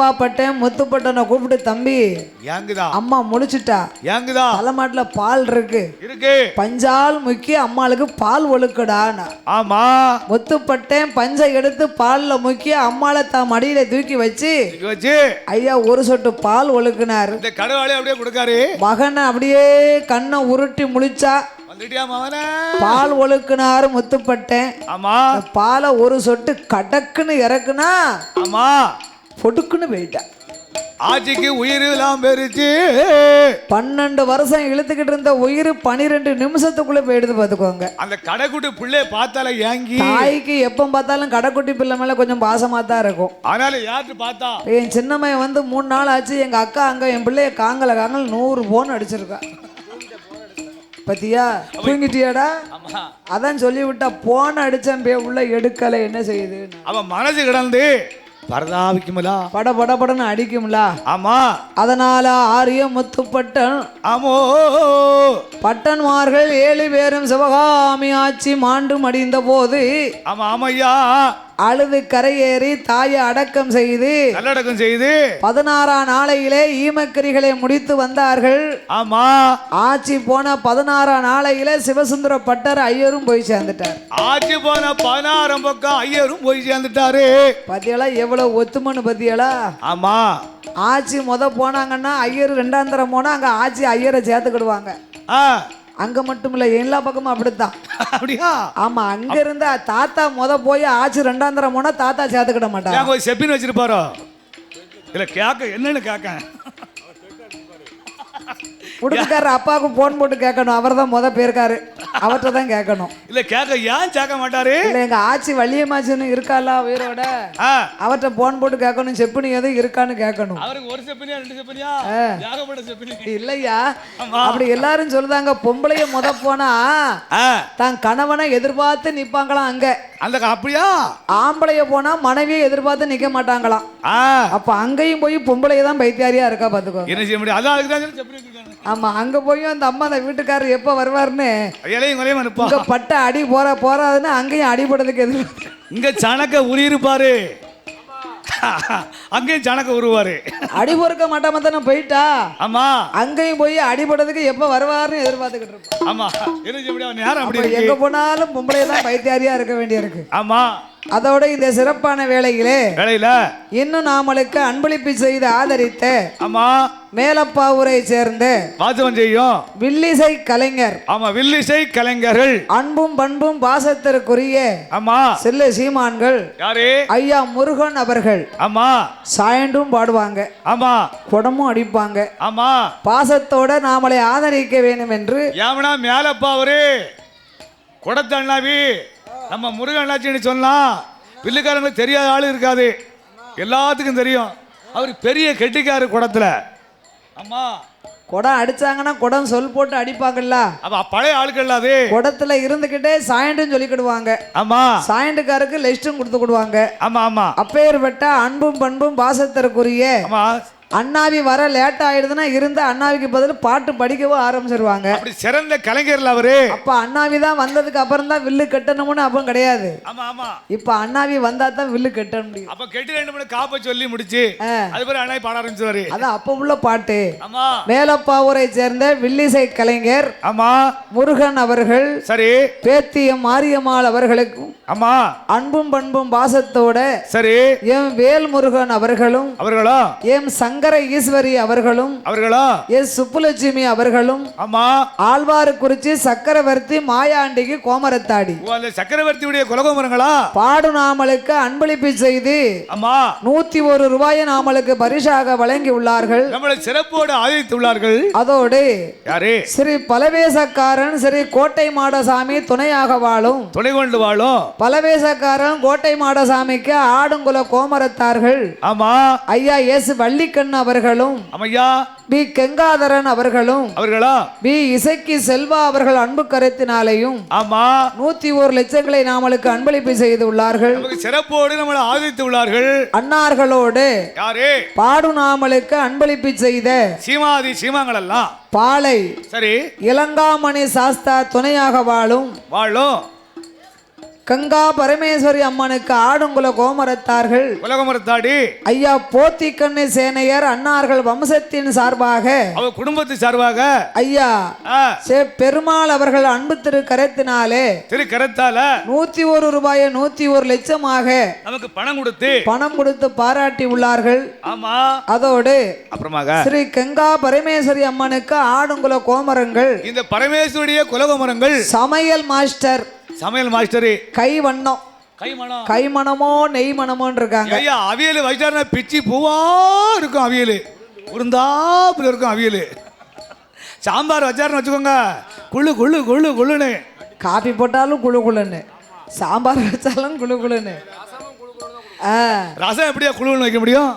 அப்பா பட்டேன் முத்துப்பட்டனை கூப்பிட்டு தம்பி ஏங்குதா? அம்மா முழிச்சிட்டா? ஏங்குதா? தலைமாட்டுல பால் இருக்கு. இருக்கு. பஞ்சால் முக்கி அம்மாளுக்கு பால் ஒழுக்குடான்னு ஆமா. முத்துப்பட்டேன் பஞ்சை எடுத்து பால்ல முக்கி அம்மாளை தான் மடியில தூக்கி வச்சு வச்சு. ஐயா ஒரு சொட்டு பால் ஒழுக்குனாரு. இந்த கடவுளே அப்படியே கொடுக்காரு. மகனை அப்படியே கண்ணை உருட்டி முழிச்சா பால் ஒழுக்குனாரு முத்துப்பட்டேன். ஆமா. பாலை ஒரு சொட்டு கடக்குன்னு இறக்குனா ஆமா. பொடுக்குன்னு போயிட்டா. ஆட்சிக்கு உயிர் எல்லாம் பெருச்சு பன்னெண்டு வருஷம் இழுத்துக்கிட்டு இருந்த உயிர் பனிரெண்டு நிமிஷத்துக்குள்ள போயிடுது பார்த்துக்கோங்க. அந்த கடைக்குட்டி பிள்ளை பார்த்தால ஏங்கி. தாய்க்கு எப்போ பார்த்தாலும் கடைக்குட்டி பிள்ளை மேலே கொஞ்சம் பாசமாக தான் இருக்கும். ஆனாலும் யார்கிட்ட பார்த்தா? என் சின்னம்மையன் வந்து மூணு நாள் ஆச்சு எங்கள் அக்கா அங்கே என் பிள்ளைய காங்கல காங்கல் நூறு போன் அடிச்சிருக்கா. பத்தியா? தூங்கிட்டியாடா? அதான் சொல்லி விட்டா போன் அடிச்சேன் பே உள்ள எடுக்கலை என்ன செய்யுதுன்னு. அவன் மனசு கிடந்து பரதாபிக்குமலா. பட பட படன்னு அடிக்கும்ல. ஆமா. அதனால ஆரிய முத்துப்பட்டன். ஆமோ. பட்டன்மார்கள் ஏழு பேரும் சிவகாமி ஆட்சி மாண்டு மடிந்த போது ஆமா ஆமையா. அழுது கரையேறி தாயை அடக்கம் செய்து நல்லடக்கம் செய்து பதினாறாம் நாளையிலே ஈமக்கரிகளை முடித்து வந்தார்கள். ஆமா. ஆட்சி போன பதினாறாம் நாளையிலே சிவசுந்தர பட்டர் ஐயரும் போய் சேர்ந்துட்டார். ஆட்சி போன பதினாறாம் பக்கம் ஐயரும் போய் சேர்ந்துட்டாரு. பத்தியலா எவ்வளவு ஒத்துமன்னு பத்தியலா ஆமா. ஆட்சி முத போனாங்கன்னா ஐயர் ரெண்டாம் தரம் போனா அங்க ஆட்சி ஐயரை சேர்த்துக்கிடுவாங்க. ஆ. அங்க மட்டும் இல்ல எல்லா பக்கமும் அப்படித்தான். அப்படியா? ஆமா அங்க இருந்தா தாத்தா முத போய் ஆட்சி ரெண்டாம் தரம் போனா தாத்தா சேர்த்துக்கிட மாட்டாங்க போய் செப்பின்னு வச்சிருப்பாரோ? இல்ல கேட்க என்னன்னு கேட்க உடுக்காரர் அப்பாவுக்கு போன் போட்டு கேட்கணும். அவர் தான் முத போயிருக்காரு. அவர்கிட்ட தான் கேட்கணும். இல்ல கேட்க ஏன் கேட்க மாட்டாரு? இல்ல எங்க ஆச்சி வள்ளியம்மாச்சின்னு இருக்காளா உயிரோட? அவர்கிட்ட போன் போட்டு கேட்கணும் செப்புனி எதுவும் இருக்கான்னு கேட்கணும். அவருக்கு ஒரு செப்பினியா ரெண்டு செப்பினியா? ஏகப்பட்ட செப்பினி. இல்லையா? அப்படி எல்லாரும் சொல்லுதாங்க பொம்பளைய முத போனா தான் கணவனை எதிர்பார்த்து நிப்பாங்களாம் அங்க. அந்த அப்படியா? ஆம்பளைய போனா மனைவியை எதிர்பார்த்து நிக்க மாட்டாங்களாம். அப்ப அங்கேயும் போய் பொம்பளைய தான் பைத்தியாரியா இருக்கா பாத்துக்கோ. என்ன செய்ய முடியும்? அதான் அதுக்கு தான் செப்பினி வச்சிருக்காங்க ஆமா அங்க போய் அந்த அம்மா அந்த வீட்டுக்காரர் எப்ப வருவாருன்னு இலையும் குறையும் அனுப்பா. இங்க பட்ட அடி போற போறாதுன்னு அங்கேயும் அடிபடுறதுக்கு எதிர் இங்க சணக்க உரி இருப்பாரு அங்கேயும் சணக்க உருவாரு. அடி பொறுக்க மாட்டாம தானே போயிட்டா? ஆமா. அங்கேயும் போய் அடிபடுறதுக்கு எப்ப வருவாருன்னு எதிர்பார்த்துக்கிட்டு இருப்போம். ஆமா. நேரம் அப்படி எங்க போனாலும் பொம்பளை தான் பைத்தியாரியா இருக்க வேண்டியிருக்கு. ஆமா. அதோட இந்த சிறப்பான வேளையிலே வேலையில இன்னும் நாமளுக்கு அன்பளிப்பு செய்து ஆதரித்த ஆமா. மேலப்பாவூரை சேர்ந்த வாசவம் செய்யும். வில்லிசை கலைஞர். ஆமா வில்லிசை கலைஞர்கள். அன்பும் பண்பும் பாசத்திற்குரிய ஆமா. செல்ல சீமான்கள் யாரு? ஐயா முருகன் அவர்கள். ஆமா. சாயண்டும் பாடுவாங்க. ஆமா. குடமும் அடிப்பாங்க. ஆமா. பாசத்தோட நாமளை ஆதரிக்க வேண்டும் என்று ஏமனா மேலப்பா அவரு குடத்தண்ணாவி. நம்ம முருகன் அண்ணாச்சின்னு சொல்லலாம் வில்லுக்காரங்களுக்கு தெரியாத ஆள் இருக்காது. எல்லாத்துக்கும் தெரியும். அவர் பெரிய கெட்டிக்காரு குடத்துல. ஆமா குடம் அடிச்சாங்கன்னா குடம் சொல் போட்டு அடிப்பாங்கல்ல? பழைய ஆட்கள் அது? குடத்துல இருந்துகிட்டே சாயண்டும் சொல்லிக்கிடுவாங்க. ஆமா. சாயண்டுக்காருக்கு லிஸ்டும் கொடுத்துக்கிடுவாங்க ஆமா ஆமா. அப்பேற்பட்ட அன்பும் பண்பும் பாசத்திற்குரிய அண்ணாவி வர லேட் ஆயிடுதுன்னா இருந்த அண்ணாவிக்கு பதில் பாட்டு படிக்கவும் ஆரம்பிச்சிருவாங்க. அப்படி சிறந்த கலைஞர்ல அவரு. அப்ப அண்ணாவி தான் வந்ததுக்கு அப்புறம் தான் வில்லு கட்டணும்னு அப்போ கிடையாது. ஆமா ஆமா. இப்ப அண்ணாவி வந்தா தான் வில்லு கட்ட முடியும். அப்ப கெட்டி ரெண்டு மணி காப்ப சொல்லி முடிச்சு. அது பிறகு அண்ணா பாட ஆரம்பிச்சுவாரு அதான் அப்ப உள்ள பாட்டு. ஆமா. மேலப்பாவூரை சேர்ந்த வில்லிசை கலைஞர் ஆமா. முருகன் அவர்கள் சரி. பேத்தியம் மாரியம்மாள் அவர்களுக்கும் ஆமா. அன்பும் பண்பும் பாசத்தோட சரி. எம் வேல் முருகன் அவர்களும் அவர்களும் எம் சங்கர ஈஸ்வரி அவர்களும் அவர்களும் எஸ் சுப்புலட்சுமி அவர்களும் ஆமா. ஆழ்வாருக்குறிச்சி சக்கரவர்த்தி மாயாண்டிக்கு கோமரத்தாடி. ஓ, அந்த சக்கரவர்த்தியுடைய குலகோமரங்களா? பாடு நாமலுக்கு அன்பளிப்பு செய்து ஆமா. நூத்தி ஒரு ரூபாயை நாமலுக்கு பரிசாக வழங்கி உள்ளார்கள். நம்மளை சிறப்போடு ஆதரித்துள்ளார்கள் அதோடு யாரு? ஸ்ரீ பலவேசக்காரன் ஸ்ரீ கோட்டை மாடசாமி துணையாக வாழும். துணை கொண்டு வாழும். பலவேசக்காரன் கோட்டை மாடசாமிக்கு ஆடுங்குல கோமரத்தார்கள். ஆமா. ஐயா எஸ் வள்ளிக்கண் அவர்களும் அமையா பி கெங்காதரன் அவர்களும் அவர்களும் பி இசக்கி செல்வா அவர்கள் அன்பு கருத்தினாலேயும் ஆமா. நூத்தி ஒரு லட்சங்களை நாமளுக்கு அன்பளிப்பு செய்து உள்ளார்கள். சிறப்போடு நம்மளை ஆதரித்து உள்ளார்கள். அன்னார்களோடு யாரு? பாடு நாமலுக்கு அன்பளிப்பு செய்த சீமாதி சீமாங்கள் எல்லாம் பாலை சரி. இளங்காமணி சாஸ்தா துணையாக வாழும் வாழும். கங்கா பரமேஸ்வரி அம்மனுக்கு ஆடுங்குல கோமரத்தார்கள். உலகமரத்தாடி. ஐயா போத்திக்கண்ணு சேனையர் அன்னார்கள் வம்சத்தின் சார்பாக. அவ குடும்பத்து சார்பாக. ஐயா சே பெருமாள் அவர்கள் அன்பு திரு கரத்தினாலே திரு கரத்தால நூத்தி ஒரு ரூபாயை நூத்தி ஒரு லட்சமாக நமக்கு பணம் கொடுத்து பணம் கொடுத்து பாராட்டி உள்ளார்கள். ஆமா. அதோடு அப்புறமாக ஸ்ரீ கங்கா பரமேஸ்வரி அம்மனுக்கு ஆடுங்குல கோமரங்கள். இந்த பரமேஸ்வரிய குலகுமரங்கள். சமையல் மாஸ்டர். சமையல் மாஸ்டரு. கை வண்ணம் கைமணம் கை மணமோ நெய் மணமோன்னு இருக்காங்க ஐயா அவியல் வச்சாருன்னா பிச்சி பூவா இருக்கும் அவியல். உருந்தாப்புல இருக்கும் அவியல். சாம்பார் வச்சாருன்னு வச்சுக்கோங்க. குள்ளு குள்ளு குள்ளு குள்ளுன்னு காபி போட்டாலும் குளு குளுன்னு சாம்பார் வச்சாலும் குளு குளுன்னு ஆ. ரசம் எப்படியா குழுன்னு வைக்க முடியும்?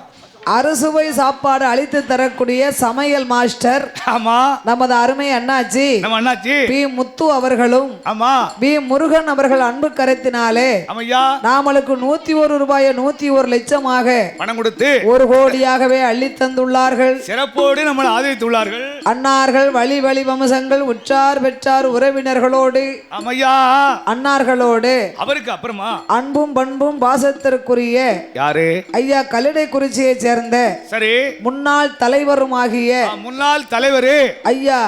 அறுசுவை சாப்பாடு அளித்து தரக்கூடிய சமையல் மாஸ்டர். ஆமா. நமது அருமை அண்ணாச்சி. நம்ம அண்ணாச்சி. பி. முத்து அவர்களும் ஆமா. பி. முருகன் அவர்கள் அன்பு கரத்தினாலே ஆமையா. நாமளுக்கு நூத்தி ஒரு ரூபாயை நூத்தி ஒரு லட்சமாக பணம் கொடுத்து ஒரு கோடியாகவே அள்ளி தந்துள்ளார்கள். சிறப்போடு நம்மளை ஆதரித்துள்ளார்கள். அன்னார்கள் வழி வழி வம்சங்கள் உற்றார் பெற்றார் உறவினர்களோடு ஆமையா. அன்னார்களோடு அவருக்கு அப்புறமா அன்பும் பண்பும் பாசத்திற்குரிய யாரு? ஐயா கல்லிடை குறிச்சியை சேர்ந்த சரி. முன்னாள் தலைவருமாகிய முன்னாள் தலைவரு. ஐயா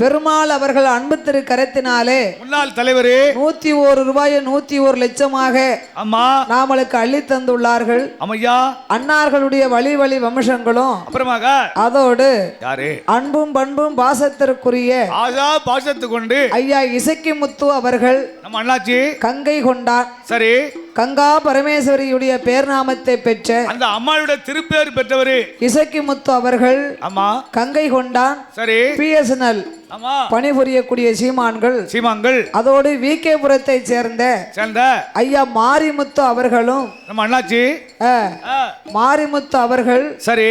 பெருமாள் அவர்கள் அன்பு திரு கரத்தினாலே முன்னாள் தலைவரு. நூத்தி ஒரு ரூபாயை நூத்தி ஒரு லட்சமாக ஆமா நாமளுக்கு அள்ளி தந்துள்ளார்கள். ஆமையா அன்னார்களுடைய வழி வழி வம்சங்களும் அப்புறமாக. அதோடு யாரு? அன்பும் பண்பும் பாசத்திற்குரிய ஆசா பாசத்து கொண்டு ஐயா இசக்கி முத்து அவர்கள் நம்ம அண்ணாச்சி. கங்கை கொண்டான். சரி. கங்கா பரமேஸ்வரியுடைய பேர்நாமத்தை பெற்ற அந்த அம்மாளுடைய திருப்பேர் பெற்றவரு. இசக்கி முத்து அவர்கள் ஆமா கங்கை கொண்டான் சரி. பிஎஸ்என்எல் பணிபுரியக்கூடிய சீமான்கள் சீமாங்கள் அதோடு வி புரத்தை சேர்ந்த சேர்ந்த ஐயா மாரிமுத்து அவர்களும் நம்ம அண்ணாச்சி. மாரிமுத்து அவர்கள் சரி.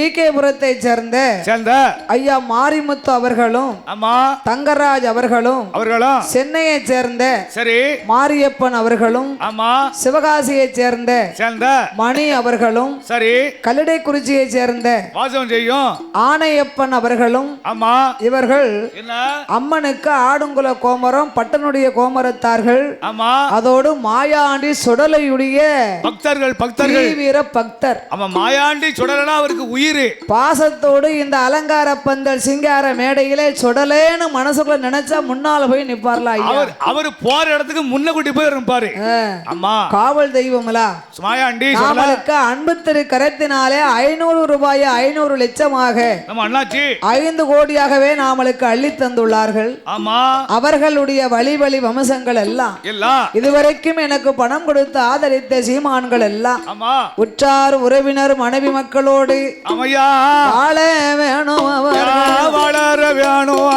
புரத்தை சேர்ந்த சேர்ந்த ஐயா மாரிமுத்து அவர்களும் ஆமா. தங்கராஜ் அவர்களும் அவர்களும். சென்னையைச் சேர்ந்த சரி. மாரியப்பன் அவர்களும் ஆமா. சிவகாசியைச் சேர்ந்த சேர்ந்த. மணி அவர்களும் சரி. கல்லிடைக்குறிச்சியைச் சேர்ந்த வாசகம் செய்யும். ஆணையப்பன் அவர்களும் ஆமா. இவர்கள் என்ன? அம்மனுக்கு ஆடுங்குல கோமரம் பட்டனுடைய கோமரத்தார்கள். ஆமா. அதோடு மாயாண்டி சுடலையுடைய பக்தர்கள் பக்தர்கள். தீவிர பக்தர். அவன் மாயாண்டி சுடலனா அவருக்கு உயிர் பாசத்தோடு இந்த அலங்கார பந்தல் சிங்கார மேடையிலே சுடலேன்னு மனசுக்குள்ள நினைச்சா முன்னால போய் நிப்பார்ல ஐயா. அவர் அவர் போற இடத்துக்கு முன்ன கூட்டி போய் இருப்பாரு ஆமா காவல் தெய்வங்களா? மாயாண்டி சுடல நாமளுக்கு அன்பு திரு கரத்தினாலே ஐநூறு ரூபாயை ஐநூறு லட்சமாக. ஐந்து கோடியாகவே நாமளுக்கு அள்ளி தந்துள்ளார்கள். ஆமா. அவர்களுடைய வழி வழி வம்சங்கள் எல்லாம். இதுவரைக்கும் எனக்கு பணம் கொடுத்து ஆதரித்த சீமான்கள் எல்லாம். உற்றார் உறவினர் மனைவி மக்களோடு அமையா வாழ வேணும் வளர வேணும்?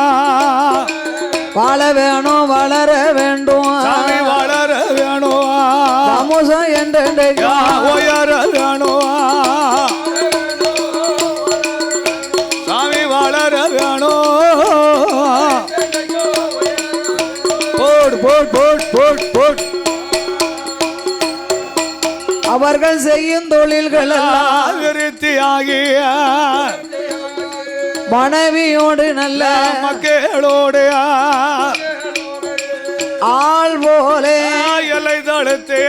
வாழ வேணும் வளர வேண்டும்? வளர வேணும்? சமூசம் என்றென்றைக்கும் அவர்கள் செய்யும் தொழில்கள் எல்லாம் விருத்தி ஆகிய மனைவியோடு நல்ல மக்களோடு ஆள் போலே. எல்லை தடுத்து.